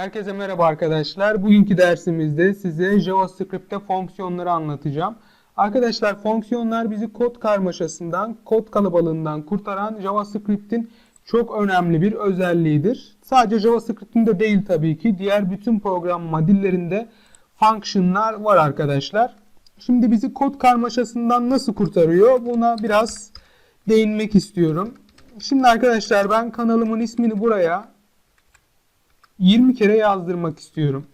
Herkese merhaba arkadaşlar. Bugünkü dersimizde size JavaScript'te fonksiyonları anlatacağım. Arkadaşlar fonksiyonlar bizi kod karmaşasından, kod kalabalığından kurtaran JavaScript'in çok önemli bir özelliğidir. Sadece JavaScript'in de değil tabii ki. Diğer bütün programlama dillerinde function'lar var arkadaşlar. Şimdi bizi kod karmaşasından nasıl kurtarıyor? Buna biraz değinmek istiyorum. Şimdi arkadaşlar ben kanalımın ismini buraya 20 kere yazdırmak istiyorum.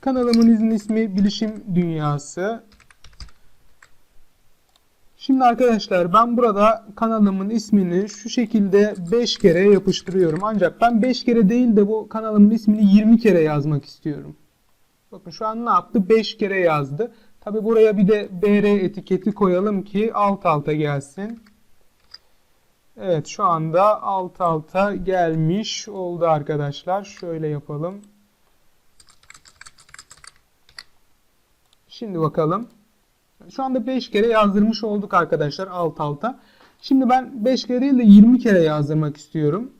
Kanalımın ismi Bilişim Dünyası. Şimdi arkadaşlar ben burada kanalımın ismini şu şekilde 5 kere yapıştırıyorum. Ancak ben 5 kere değil de bu kanalımın ismini 20 kere yazmak istiyorum. Bakın şu an ne yaptı? 5 kere yazdı. Tabi buraya bir de BR etiketi koyalım ki alt alta gelsin. Evet şu anda alt alta gelmiş oldu arkadaşlar. Şöyle yapalım. Şimdi bakalım. Şu anda 5 kere yazdırmış olduk arkadaşlar alt alta. Şimdi ben 5 kere değil de 20 kere yazdırmak istiyorum.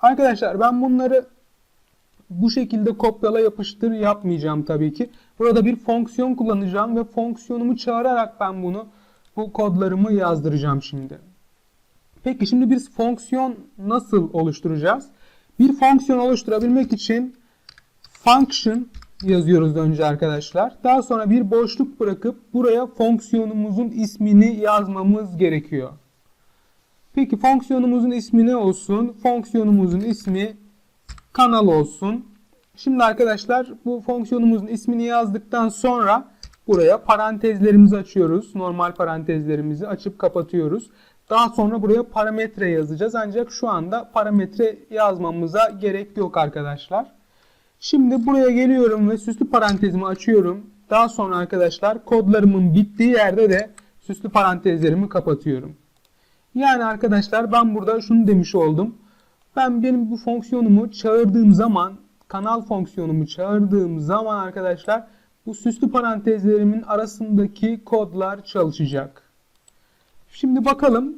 Arkadaşlar ben bunları bu şekilde kopyala yapıştır yapmayacağım tabii ki. Burada bir fonksiyon kullanacağım ve fonksiyonumu çağırarak ben bunu bu kodlarımı yazdıracağım şimdi. Peki şimdi bir fonksiyon nasıl oluşturacağız? Bir fonksiyon oluşturabilmek için function yazıyoruz önce arkadaşlar. Daha sonra bir boşluk bırakıp buraya fonksiyonumuzun ismini yazmamız gerekiyor. Peki fonksiyonumuzun ismi ne olsun? Fonksiyonumuzun ismi kanal olsun. Şimdi arkadaşlar bu fonksiyonumuzun ismini yazdıktan sonra buraya parantezlerimizi açıyoruz. Normal parantezlerimizi açıp kapatıyoruz. Daha sonra buraya parametre yazacağız. Ancak şu anda parametre yazmamıza gerek yok arkadaşlar. Şimdi buraya geliyorum ve süslü parantezimi açıyorum. Daha sonra arkadaşlar kodlarımın bittiği yerde de süslü parantezlerimi kapatıyorum. Yani arkadaşlar ben burada şunu demiş oldum. Ben benim bu fonksiyonumu çağırdığım zaman kanal fonksiyonumu çağırdığım zaman arkadaşlar bu süslü parantezlerimin arasındaki kodlar çalışacak. Şimdi bakalım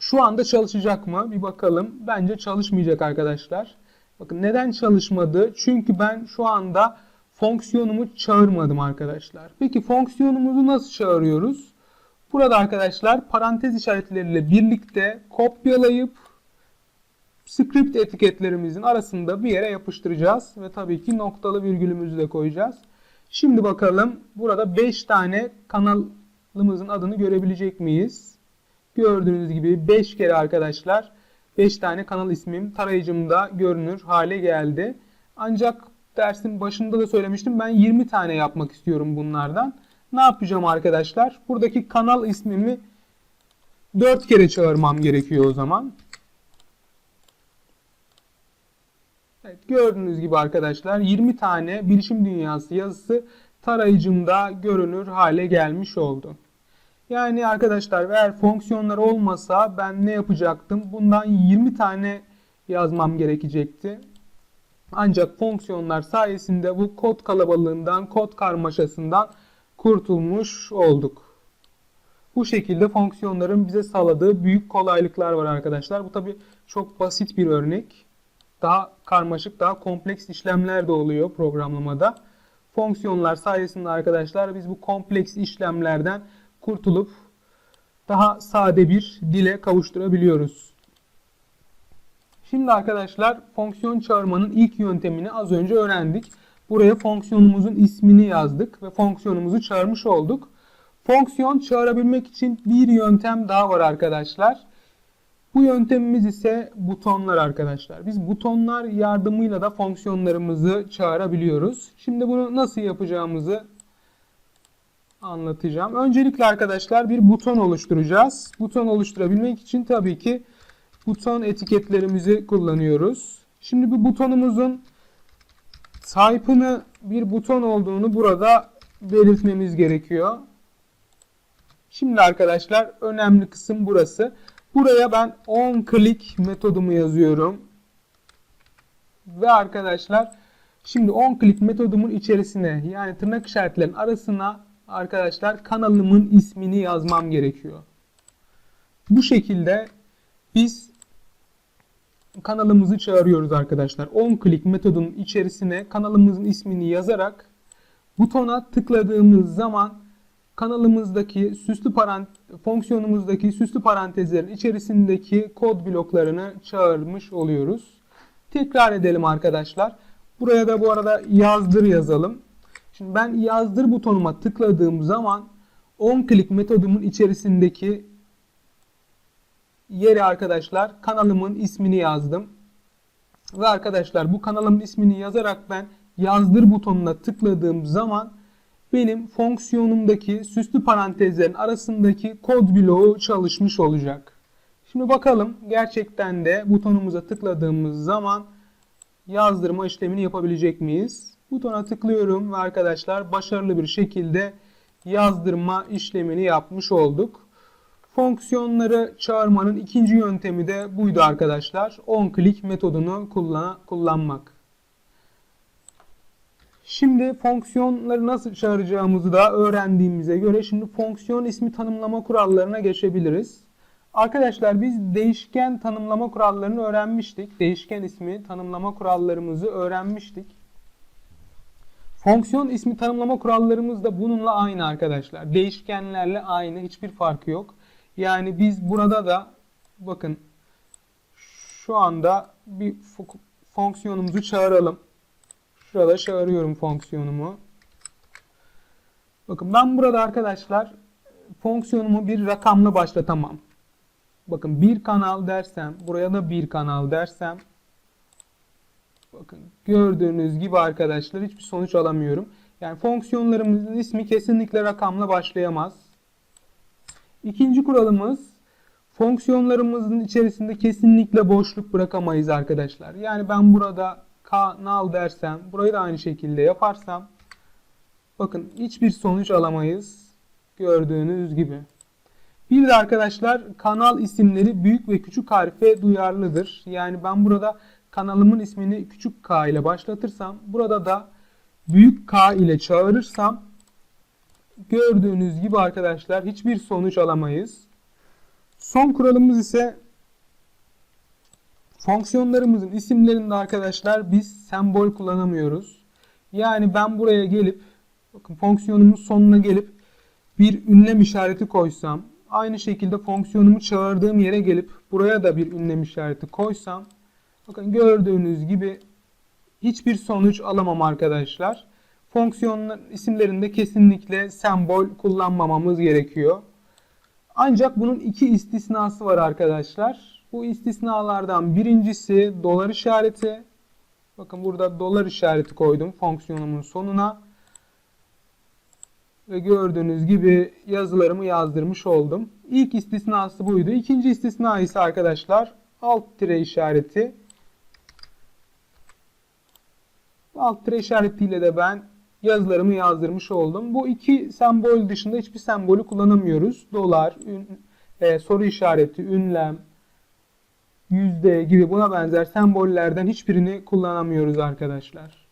şu anda çalışacak mı? Bir bakalım. Bence çalışmayacak arkadaşlar. Bakın neden çalışmadı? Çünkü ben şu anda fonksiyonumu çağırmadım arkadaşlar. Peki fonksiyonumuzu nasıl çağırıyoruz? Burada arkadaşlar parantez işaretleriyle birlikte kopyalayıp script etiketlerimizin arasında bir yere yapıştıracağız. Ve tabii ki noktalı virgülümüzü de koyacağız. Şimdi bakalım burada 5 tane kanalımızın adını görebilecek miyiz? Gördüğünüz gibi 5 kere arkadaşlar 5 tane kanal ismim tarayıcımda görünür hale geldi. Ancak dersin başında da söylemiştim ben 20 tane yapmak istiyorum bunlardan. Ne yapacağım arkadaşlar? Buradaki kanal ismimi 4 kere çağırmam gerekiyor o zaman. Evet, gördüğünüz gibi arkadaşlar 20 tane bilişim dünyası yazısı tarayıcımda görünür hale gelmiş oldu. Yani arkadaşlar eğer fonksiyonlar olmasa ben ne yapacaktım? Bundan 20 tane yazmam gerekecekti. Ancak fonksiyonlar sayesinde bu kod kalabalığından, kod karmaşasından kurtulmuş olduk. Bu şekilde fonksiyonların bize sağladığı büyük kolaylıklar var arkadaşlar. Bu tabi çok basit bir örnek. Daha karmaşık, daha kompleks işlemler de oluyor programlamada. Fonksiyonlar sayesinde arkadaşlar biz bu kompleks işlemlerden kurtulup daha sade bir dile kavuşturabiliyoruz. Şimdi arkadaşlar fonksiyon çağırmanın ilk yöntemini az önce öğrendik. Buraya fonksiyonumuzun ismini yazdık ve fonksiyonumuzu çağırmış olduk. Fonksiyon çağırabilmek için bir yöntem daha var arkadaşlar. Bu yöntemimiz ise butonlar arkadaşlar. Biz butonlar yardımıyla da fonksiyonlarımızı çağırabiliyoruz. Şimdi bunu nasıl yapacağımızı anlatacağım. Öncelikle arkadaşlar bir buton oluşturacağız. Buton oluşturabilmek için tabii ki buton etiketlerimizi kullanıyoruz. Şimdi bu butonumuzun type'ını bir buton olduğunu burada belirtmemiz gerekiyor. Şimdi arkadaşlar önemli kısım burası. Buraya ben on click metodumu yazıyorum. Ve arkadaşlar şimdi on click metodumun içerisine yani tırnak işaretlerinin arasına arkadaşlar kanalımın ismini yazmam gerekiyor. Bu şekilde biz kanalımızı çağırıyoruz arkadaşlar. OnClick metodunun içerisine kanalımızın ismini yazarak butona tıkladığımız zaman kanalımızdaki süslü parant fonksiyonumuzdaki süslü parantezlerin içerisindeki kod bloklarını çağırmış oluyoruz. Tekrar edelim arkadaşlar. Buraya da bu arada yazdır yazalım. Şimdi ben yazdır butonuma tıkladığım zaman onClick metodumun içerisindeki yere arkadaşlar kanalımın ismini yazdım. Ve arkadaşlar bu kanalımın ismini yazarak ben yazdır butonuna tıkladığım zaman benim fonksiyonumdaki süslü parantezlerin arasındaki kod bloğu çalışmış olacak. Şimdi bakalım gerçekten de butonumuza tıkladığımız zaman yazdırma işlemini yapabilecek miyiz? Butona tıklıyorum ve arkadaşlar başarılı bir şekilde yazdırma işlemini yapmış olduk. Fonksiyonları çağırmanın ikinci yöntemi de buydu arkadaşlar. OnClick metodunu kullan kullanmak. Şimdi fonksiyonları nasıl çağıracağımızı da öğrendiğimize göre şimdi fonksiyon ismi tanımlama kurallarına geçebiliriz. Arkadaşlar biz değişken tanımlama kurallarını öğrenmiştik. Değişken ismi tanımlama kurallarımızı öğrenmiştik. Fonksiyon ismi tanımlama kurallarımız da bununla aynı arkadaşlar. Değişkenlerle aynı. Hiçbir farkı yok. Yani biz burada da bakın şu anda bir fonksiyonumuzu çağıralım. Şurada çağırıyorum fonksiyonumu. Bakın ben burada arkadaşlar fonksiyonumu bir rakamla başlatamam. Bakın bir kanal dersem, buraya da bir kanal dersem bakın gördüğünüz gibi arkadaşlar hiçbir sonuç alamıyorum. Yani fonksiyonlarımızın ismi kesinlikle rakamla başlayamaz. İkinci kuralımız fonksiyonlarımızın içerisinde kesinlikle boşluk bırakamayız arkadaşlar. Yani ben burada kanal dersem, burayı da aynı şekilde yaparsam bakın hiçbir sonuç alamayız. Gördüğünüz gibi. Bir de arkadaşlar kanal isimleri büyük ve küçük harfe duyarlıdır. Yani ben burada kanalımın ismini küçük k ile başlatırsam, burada da büyük K ile çağırırsam gördüğünüz gibi arkadaşlar hiçbir sonuç alamayız. Son kuralımız ise fonksiyonlarımızın isimlerinde arkadaşlar biz sembol kullanamıyoruz. Yani ben buraya gelip bakın fonksiyonumun sonuna gelip bir ünlem işareti koysam aynı şekilde fonksiyonumu çağırdığım yere gelip buraya da bir ünlem işareti koysam bakın gördüğünüz gibi hiçbir sonuç alamam arkadaşlar. Fonksiyonun isimlerinde kesinlikle sembol kullanmamamız gerekiyor. Ancak bunun iki istisnası var arkadaşlar. Bu istisnalardan birincisi dolar işareti. Bakın burada dolar işareti koydum fonksiyonumun sonuna. Ve gördüğünüz gibi yazılarımı yazdırmış oldum. İlk istisnası buydu. İkinci istisna ise arkadaşlar alt tire işareti. Alt tire işaretiyle de ben yazılarımı yazdırmış oldum. Bu iki sembol dışında hiçbir sembolü kullanamıyoruz. Dolar, ün, e, soru işareti, ünlem, yüzde gibi buna benzer sembollerden hiçbirini kullanamıyoruz arkadaşlar.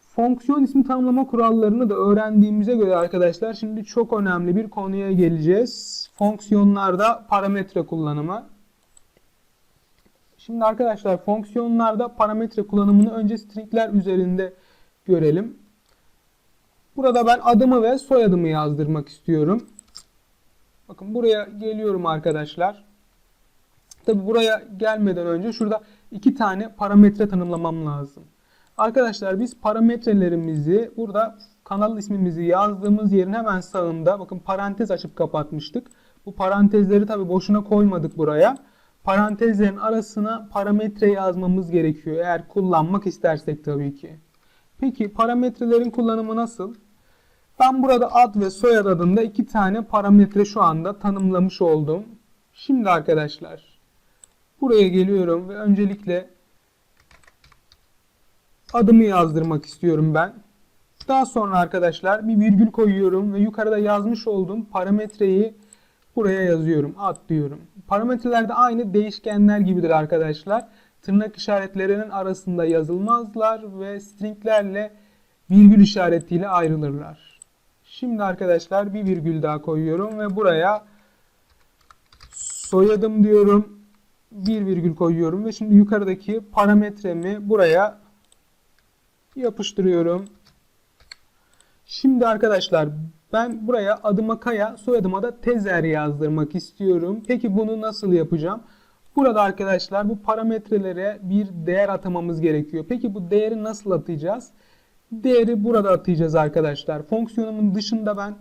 Fonksiyon ismi tanımlama kurallarını da öğrendiğimize göre arkadaşlar şimdi çok önemli bir konuya geleceğiz. Fonksiyonlarda parametre kullanımı. Şimdi arkadaşlar fonksiyonlarda parametre kullanımını önce stringler üzerinde görelim. Burada ben adımı ve soyadımı yazdırmak istiyorum. Bakın buraya geliyorum arkadaşlar. Tabi buraya gelmeden önce şurada iki tane parametre tanımlamam lazım. Arkadaşlar biz parametrelerimizi burada kanal ismimizi yazdığımız yerin hemen sağında bakın parantez açıp kapatmıştık. Bu parantezleri tabi boşuna koymadık buraya. Parantezlerin arasına parametre yazmamız gerekiyor eğer kullanmak istersek tabii ki. Peki parametrelerin kullanımı nasıl? Ben burada ad ve soyad adında iki tane parametre şu anda tanımlamış oldum. Şimdi arkadaşlar buraya geliyorum ve öncelikle adımı yazdırmak istiyorum ben. Daha sonra arkadaşlar bir virgül koyuyorum ve yukarıda yazmış olduğum parametreyi buraya yazıyorum. Ad diyorum. Parametreler de aynı değişkenler gibidir arkadaşlar. Tırnak işaretlerinin arasında yazılmazlar ve stringlerle virgül işaretiyle ayrılırlar. Şimdi arkadaşlar bir virgül daha koyuyorum ve buraya soyadım diyorum bir virgül koyuyorum ve şimdi yukarıdaki parametremi buraya yapıştırıyorum. Şimdi arkadaşlar ben buraya adıma Kaya, soyadıma da Tezer yazdırmak istiyorum. Peki bunu nasıl yapacağım? Burada arkadaşlar bu parametrelere bir değer atamamız gerekiyor. Peki bu değeri nasıl atayacağız? Değeri burada atayacağız arkadaşlar. Fonksiyonumun dışında ben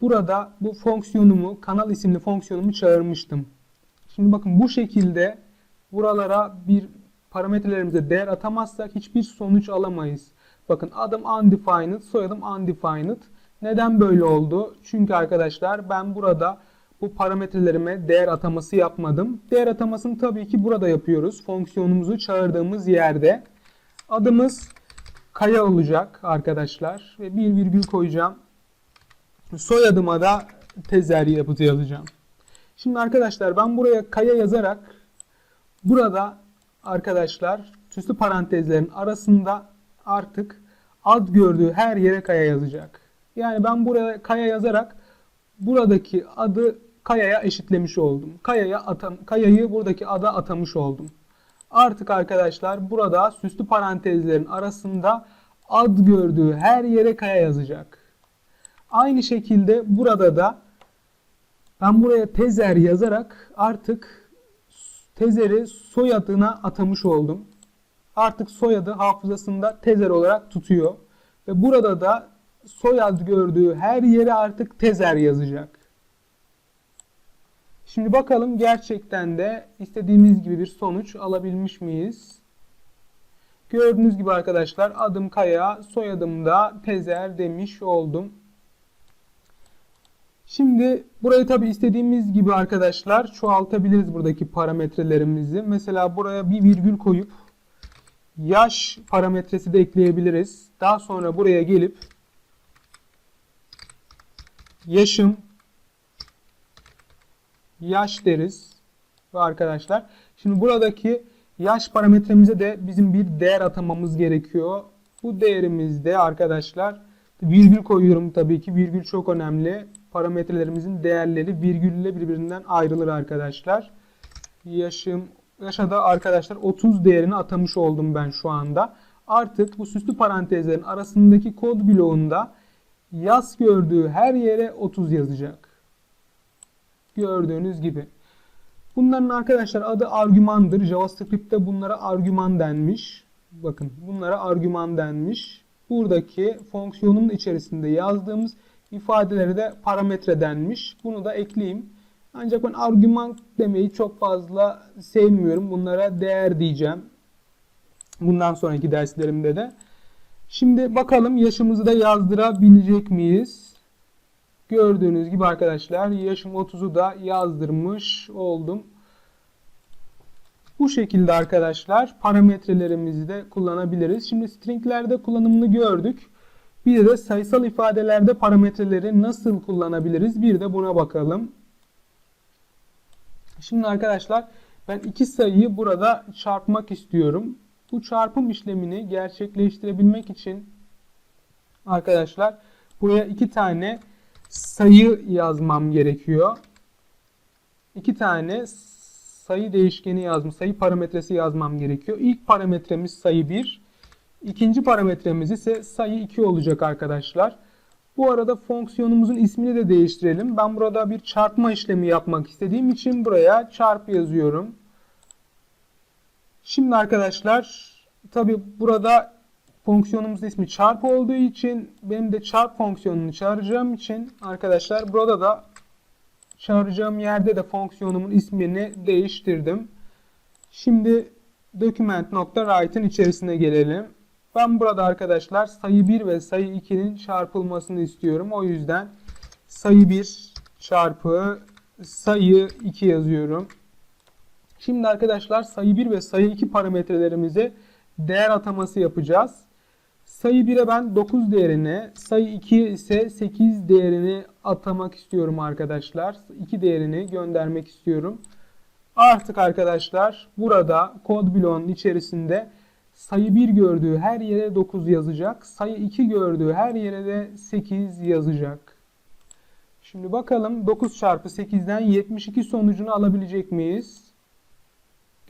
burada bu fonksiyonumu, kanal isimli fonksiyonumu çağırmıştım. Şimdi bakın bu şekilde buralara bir parametrelerimize değer atamazsak hiçbir sonuç alamayız. Bakın adım undefined, soyadım undefined. Neden böyle oldu? Çünkü arkadaşlar ben burada bu parametrelerime değer ataması yapmadım. Değer atamasını tabii ki burada yapıyoruz. Fonksiyonumuzu çağırdığımız yerde. Adımız Kaya olacak arkadaşlar. Ve bir virgül koyacağım. Soyadıma da tezer yapıtı yazacağım. Şimdi arkadaşlar ben buraya Kaya yazarak burada arkadaşlar süslü parantezlerin arasında artık ad gördüğü her yere Kaya yazacak. Yani ben buraya Kaya yazarak buradaki adı Kaya'ya eşitlemiş oldum. Kaya'ya atam Kaya'yı buradaki ada atamış oldum. Artık arkadaşlar burada süslü parantezlerin arasında ad gördüğü her yere Kaya yazacak. Aynı şekilde burada da ben buraya tezer yazarak artık tezeri soyadına atamış oldum. Artık soyadı hafızasında tezer olarak tutuyor. Ve burada da soyad gördüğü her yere artık tezer yazacak. Şimdi bakalım gerçekten de istediğimiz gibi bir sonuç alabilmiş miyiz? Gördüğünüz gibi arkadaşlar adım Kaya, soyadım da Tezer demiş oldum. Şimdi burayı tabi istediğimiz gibi arkadaşlar çoğaltabiliriz buradaki parametrelerimizi. Mesela buraya bir virgül koyup yaş parametresi de ekleyebiliriz. Daha sonra buraya gelip yaşım yaş deriz. Ve arkadaşlar şimdi buradaki yaş parametremize de bizim bir değer atamamız gerekiyor. Bu değerimizde arkadaşlar virgül koyuyorum tabii ki. Virgül çok önemli. Parametrelerimizin değerleri virgülle birbirinden ayrılır arkadaşlar. Yaşım yaşa da arkadaşlar 30 değerini atamış oldum ben şu anda. Artık bu süslü parantezlerin arasındaki kod bloğunda yaz gördüğü her yere 30 yazacak. Gördüğünüz gibi. Bunların arkadaşlar adı argümandır. JavaScript'te bunlara argüman denmiş. Bakın bunlara argüman denmiş. Buradaki fonksiyonun içerisinde yazdığımız ifadeleri de parametre denmiş. Bunu da ekleyeyim. Ancak ben argüman demeyi çok fazla sevmiyorum. Bunlara değer diyeceğim. Bundan sonraki derslerimde de. Şimdi bakalım yaşımızı da yazdırabilecek miyiz? Gördüğünüz gibi arkadaşlar yaşım 30'u da yazdırmış oldum. Bu şekilde arkadaşlar parametrelerimizi de kullanabiliriz. Şimdi stringlerde kullanımını gördük. Bir de sayısal ifadelerde parametreleri nasıl kullanabiliriz? Bir de buna bakalım. Şimdi arkadaşlar ben iki sayıyı burada çarpmak istiyorum. Bu çarpım işlemini gerçekleştirebilmek için arkadaşlar buraya iki tane sayı yazmam gerekiyor. İki tane sayı değişkeni yazmam, sayı parametresi yazmam gerekiyor. İlk parametremiz sayı 1. İkinci parametremiz ise sayı 2 olacak arkadaşlar. Bu arada fonksiyonumuzun ismini de değiştirelim. Ben burada bir çarpma işlemi yapmak istediğim için buraya çarp yazıyorum. Şimdi arkadaşlar tabi burada fonksiyonumuzun ismi çarp olduğu için benim de çarp fonksiyonunu çağıracağım için arkadaşlar burada da çağıracağım yerde de fonksiyonumun ismini değiştirdim. Şimdi document.write'ın içerisine gelelim. Ben burada arkadaşlar sayı 1 ve sayı 2'nin çarpılmasını istiyorum. O yüzden sayı 1 çarpı sayı 2 yazıyorum. Şimdi arkadaşlar sayı 1 ve sayı 2 parametrelerimize değer ataması yapacağız. Sayı 1'e ben 9 değerini, sayı 2'ye ise 8 değerini atamak istiyorum arkadaşlar. 2 değerini göndermek istiyorum. Artık arkadaşlar burada kod bloğunun içerisinde sayı 1 gördüğü her yere 9 yazacak. Sayı 2 gördüğü her yere de 8 yazacak. Şimdi bakalım 9 çarpı 8'den 72 sonucunu alabilecek miyiz?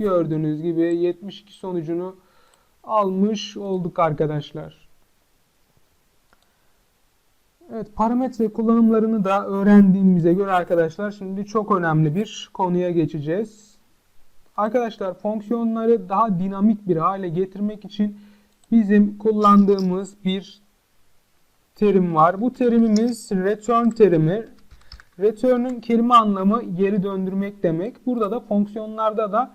Gördüğünüz gibi 72 sonucunu almış olduk arkadaşlar. Evet parametre kullanımlarını da öğrendiğimize göre arkadaşlar şimdi çok önemli bir konuya geçeceğiz. Arkadaşlar fonksiyonları daha dinamik bir hale getirmek için bizim kullandığımız bir terim var. Bu terimimiz return terimi. Return'ün kelime anlamı geri döndürmek demek. Burada da fonksiyonlarda da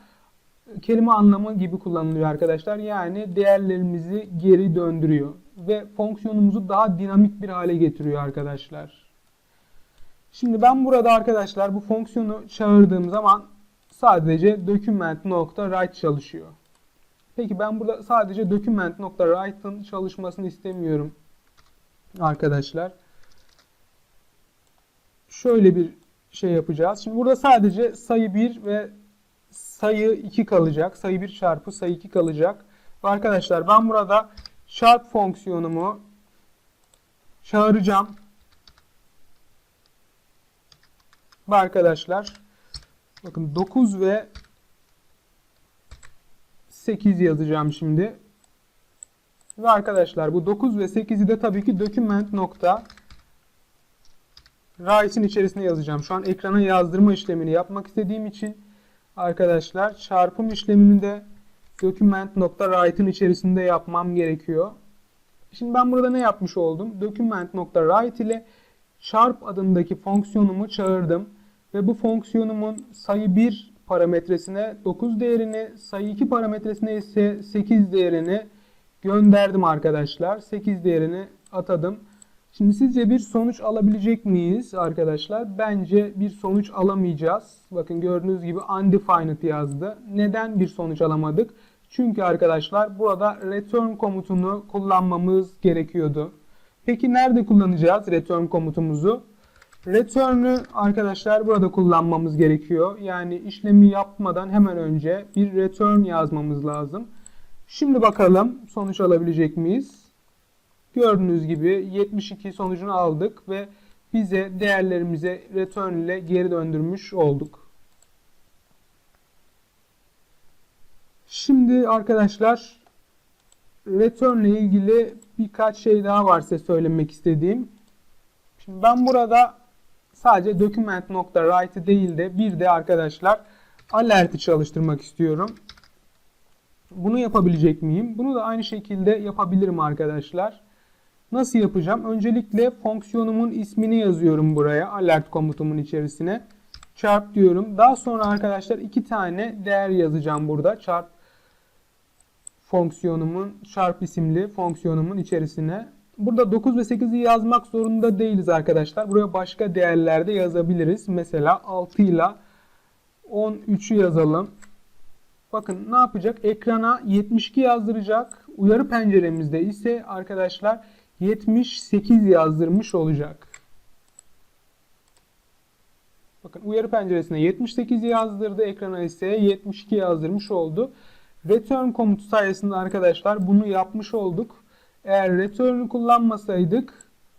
kelime anlamı gibi kullanılıyor arkadaşlar. Yani değerlerimizi geri döndürüyor ve fonksiyonumuzu daha dinamik bir hale getiriyor arkadaşlar. Şimdi ben burada arkadaşlar bu fonksiyonu çağırdığım zaman sadece document.write çalışıyor. Peki ben burada sadece document.write'ın çalışmasını istemiyorum arkadaşlar. Şöyle bir şey yapacağız. Şimdi burada sadece sayı 1 ve sayı 2 kalacak. Sayı 1 çarpı sayı 2 kalacak. Arkadaşlar ben burada çarp fonksiyonumu çağıracağım. Ve arkadaşlar bakın 9 ve 8 yazacağım şimdi. Ve arkadaşlar bu 9 ve 8'i de tabii ki document nokta write'in içerisine yazacağım. Şu an ekrana yazdırma işlemini yapmak istediğim için arkadaşlar çarpım işlemini de document.write'ın içerisinde yapmam gerekiyor. Şimdi ben burada ne yapmış oldum? Document.write ile çarp adındaki fonksiyonumu çağırdım ve bu fonksiyonumun sayı 1 parametresine 9 değerini, sayı 2 parametresine ise 8 değerini gönderdim arkadaşlar. 8 değerini atadım. Şimdi sizce bir sonuç alabilecek miyiz arkadaşlar? Bence bir sonuç alamayacağız. Bakın gördüğünüz gibi undefined yazdı. Neden bir sonuç alamadık? Çünkü arkadaşlar burada return komutunu kullanmamız gerekiyordu. Peki nerede kullanacağız return komutumuzu? Return'ü arkadaşlar burada kullanmamız gerekiyor. Yani işlemi yapmadan hemen önce bir return yazmamız lazım. Şimdi bakalım sonuç alabilecek miyiz? Gördüğünüz gibi 72 sonucunu aldık ve bize değerlerimize return ile geri döndürmüş olduk. Şimdi arkadaşlar return ile ilgili birkaç şey daha var size söylemek istediğim. Şimdi ben burada sadece document.write değil de bir de arkadaşlar alert'i çalıştırmak istiyorum. Bunu yapabilecek miyim? Bunu da aynı şekilde yapabilirim arkadaşlar. Nasıl yapacağım? Öncelikle fonksiyonumun ismini yazıyorum buraya alert komutumun içerisine. Çarp diyorum. Daha sonra arkadaşlar iki tane değer yazacağım burada. Çarp fonksiyonumun çarp isimli fonksiyonumun içerisine. Burada 9 ve 8'i yazmak zorunda değiliz arkadaşlar. Buraya başka değerler de yazabiliriz. Mesela 6 ile 13'ü yazalım. Bakın ne yapacak? Ekrana 72 yazdıracak. Uyarı penceremizde ise arkadaşlar 78 yazdırmış olacak. Bakın uyarı penceresine 78 yazdırdı. Ekrana ise 72 yazdırmış oldu. Return komutu sayesinde arkadaşlar bunu yapmış olduk. Eğer return'ü kullanmasaydık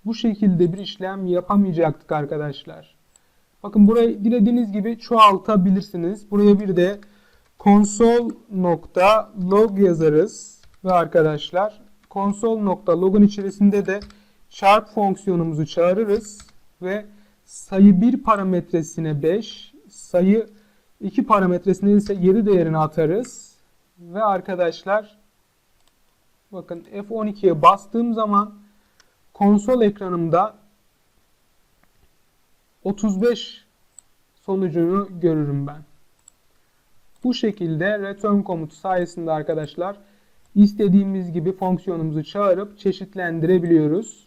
bu şekilde bir işlem yapamayacaktık arkadaşlar. Bakın burayı dilediğiniz gibi çoğaltabilirsiniz. Buraya bir de console.log yazarız. Ve arkadaşlar console.log'un içerisinde de çarp fonksiyonumuzu çağırırız. Ve sayı 1 parametresine 5, sayı 2 parametresine ise 7 değerini atarız. Ve arkadaşlar bakın F12'ye bastığım zaman konsol ekranımda 35 sonucunu görürüm ben. Bu şekilde return komutu sayesinde arkadaşlar istediğimiz gibi fonksiyonumuzu çağırıp çeşitlendirebiliyoruz.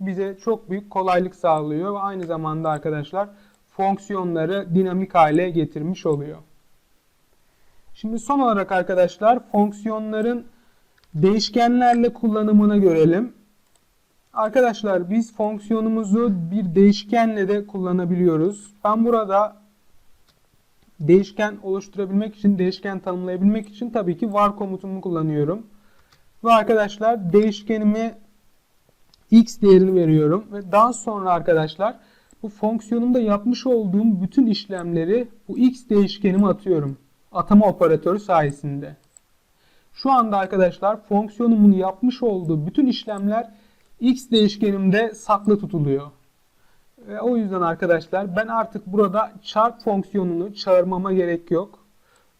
Bize çok büyük kolaylık sağlıyor ve aynı zamanda arkadaşlar fonksiyonları dinamik hale getirmiş oluyor. Şimdi son olarak arkadaşlar fonksiyonların değişkenlerle kullanımını görelim. Arkadaşlar biz fonksiyonumuzu bir değişkenle de kullanabiliyoruz. Ben burada değişken oluşturabilmek için, değişken tanımlayabilmek için tabii ki var komutumu kullanıyorum. Ve arkadaşlar değişkenime x değerini veriyorum. Ve daha sonra arkadaşlar bu fonksiyonumda yapmış olduğum bütün işlemleri bu x değişkenime atıyorum. atama operatörü sayesinde. Şu anda arkadaşlar fonksiyonumun yapmış olduğu bütün işlemler x değişkenimde saklı tutuluyor. Ve o yüzden arkadaşlar ben artık burada çarp fonksiyonunu çağırmama gerek yok.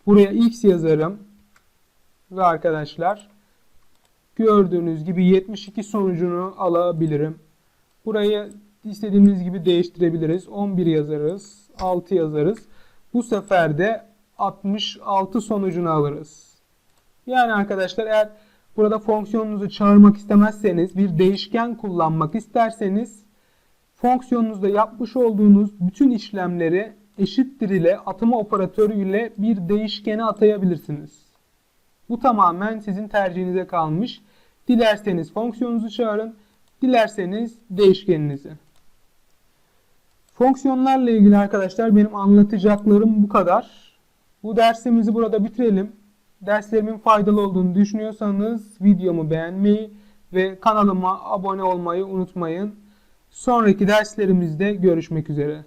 Buraya x yazarım. Ve arkadaşlar gördüğünüz gibi 72 sonucunu alabilirim. Burayı istediğimiz gibi değiştirebiliriz. 11 yazarız. 6 yazarız. Bu sefer de 66 sonucunu alırız. Yani arkadaşlar eğer burada fonksiyonunuzu çağırmak istemezseniz bir değişken kullanmak isterseniz fonksiyonunuzda yapmış olduğunuz bütün işlemleri eşittir ile atama operatörü ile bir değişkene atayabilirsiniz. Bu tamamen sizin tercihinize kalmış. Dilerseniz fonksiyonunuzu çağırın, dilerseniz değişkeninizi. Fonksiyonlarla ilgili arkadaşlar benim anlatacaklarım bu kadar. Bu dersimizi burada bitirelim. Derslerimin faydalı olduğunu düşünüyorsanız videomu beğenmeyi ve kanalıma abone olmayı unutmayın. Sonraki derslerimizde görüşmek üzere.